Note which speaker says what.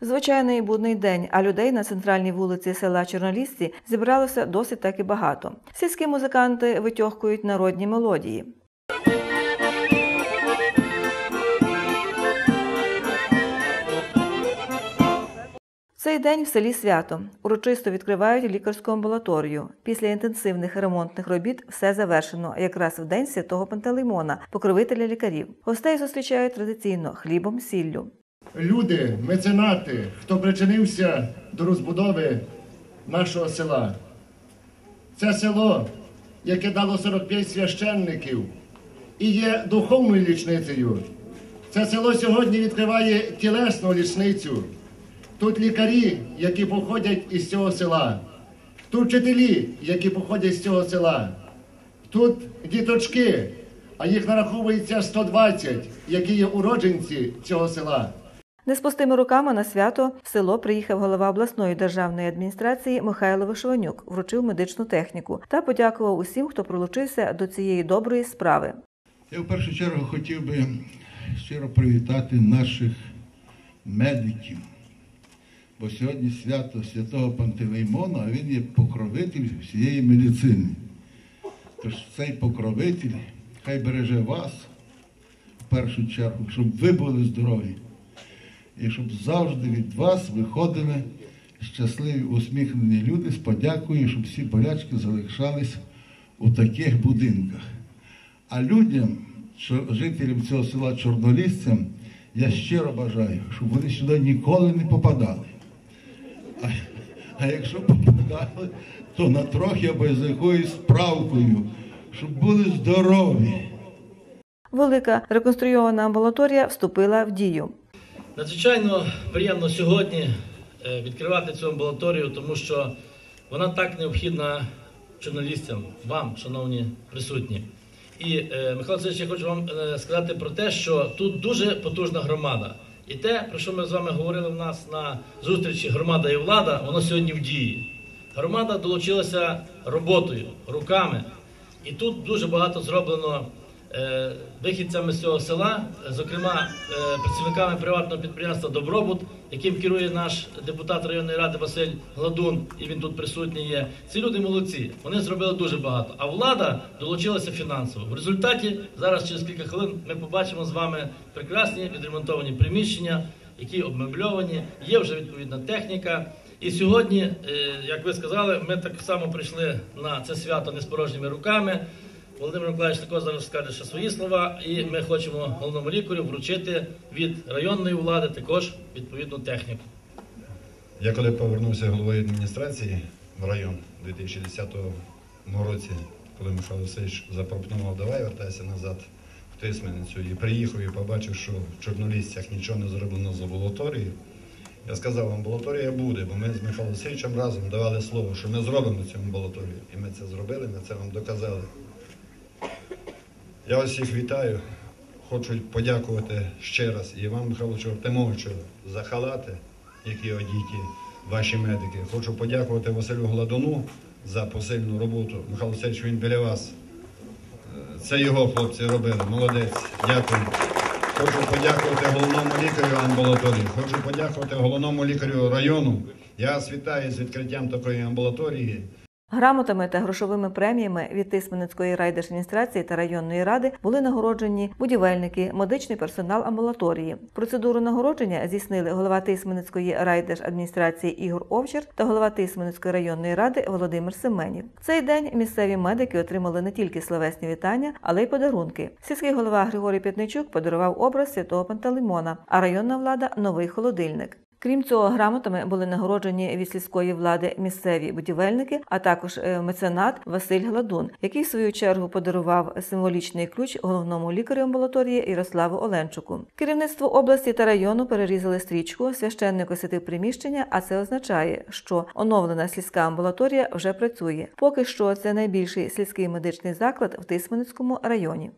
Speaker 1: Звичайний будний день, а людей на центральній вулиці села Чорнолісці зібралося досить таки багато. Сільські музиканти витьохкують народні мелодії. Цей день в селі свято урочисто відкривають лікарську амбулаторію. Після інтенсивних ремонтних робіт все завершено якраз в день святого Пантелеймона, покровителя лікарів. Гостей зустрічають традиційно хлібом, сіллю.
Speaker 2: Люди, меценати, хто причинився до розбудови нашого села. Це село, яке дало 45 священників і є духовною лічницею. Це село сьогодні відкриває тілесну лічницю. Тут лікарі, які походять із цього села, тут вчителі, які походять з цього села, тут діточки, а їх нараховується 120, які є уродженці цього села.
Speaker 1: Не з пустими руками на свято в село приїхав голова обласної державної адміністрації Михайло Вишиванюк, вручив медичну техніку та подякував усім, хто прилучився до цієї доброї справи.
Speaker 3: Я в першу чергу хотів би щиро привітати наших медиків. Бо сьогодні свято святого Пантелеймона, а він є покровитель всієї медицини. Тож цей покровитель хай береже вас в першу чергу, щоб ви були здорові. І щоб завжди від вас виходили щасливі, усміхнені люди з подякою, щоб всі болячки залишались у таких будинках. А людям, жителям цього села Чорнолісцям, я щиро бажаю, щоб вони сюди ніколи не попадали. А, а якщо попадали, то на трохи або з якоюсь справкою, щоб були здорові.
Speaker 1: Велика реконструйована амбулаторія вступила в дію.
Speaker 4: Надзвичайно приємно сьогодні е, відкривати цю амбулаторію, тому що вона так необхідна журналістам, вам, шановні присутні. І е, Михайло Васильович, я хочу вам е, сказати про те, що тут дуже потужна громада. І те, про що ми з вами говорили в нас на зустрічі громада і влада, воно сьогодні в дії. Громада долучилася роботою, руками. І тут дуже багато зроблено вихідцями з цього села, е, зокрема е, працівниками приватного підприємства Добробут, яким керує наш депутат районної ради Василь Гладун, і він тут присутній є. Ці люди молодці, вони зробили дуже багато. А влада долучилася фінансово. В результаті зараз через кілька хвилин ми побачимо з вами прекрасні відремонтовані приміщення, які обмебльовані, є вже відповідна техніка. І сьогодні, е, як ви сказали, ми так само прийшли на це свято не з порожніми руками. Володимир Миколаївич також зараз скаже ще свої слова, і ми хочемо головному лікарю вручити від районної влади також відповідну техніку.
Speaker 5: Я коли повернувся головою адміністрації в район у 2010 році, коли Михайло Васильович запропонував, давай вертайся назад в Тисменницю, і приїхав і побачив, що в Чорнолісцях нічого не зроблено з амбулаторією. Я сказав, амбулаторія буде, бо ми з Михайлом Васильовичем разом давали слово, що ми зробимо цю амбулаторію. І ми це зробили, ми це вам доказали. Я вас всіх вітаю. Хочу подякувати ще раз і вам, Михайловичу Артемовичу, за халати, які одіті ваші медики. Хочу подякувати Василю Гладуну за посильну роботу. Михайло Васильович, він біля вас. Е, Це його хлопці робили. Молодець. Дякую. Хочу подякувати головному лікарю амбулаторії. Хочу подякувати головному лікарю району. Я вас вітаю з відкриттям такої амбулаторії.
Speaker 1: Грамотами та грошовими преміями від Тисменницької райдержадміністрації та районної ради були нагороджені будівельники, медичний персонал амбулаторії. Процедуру нагородження здійснили голова Тисменницької райдержадміністрації Ігор Овчар та голова Тисменницької районної ради Володимир Семенів. В цей день місцеві медики отримали не тільки словесні вітання, але й подарунки. Сільський голова Григорій П'ятничук подарував образ святого Пантелеймона, а районна влада новий холодильник. Крім цього, грамотами були нагороджені від сільської влади місцеві будівельники, а також е, меценат Василь Гладун, який в свою чергу подарував символічний ключ головному лікарю амбулаторії Ярославу Оленчуку. Керівництво області та району перерізали стрічку, священник освятив приміщення, а це означає, що оновлена сільська амбулаторія вже працює. Поки що це найбільший сільський медичний заклад в Тисменницькому районі.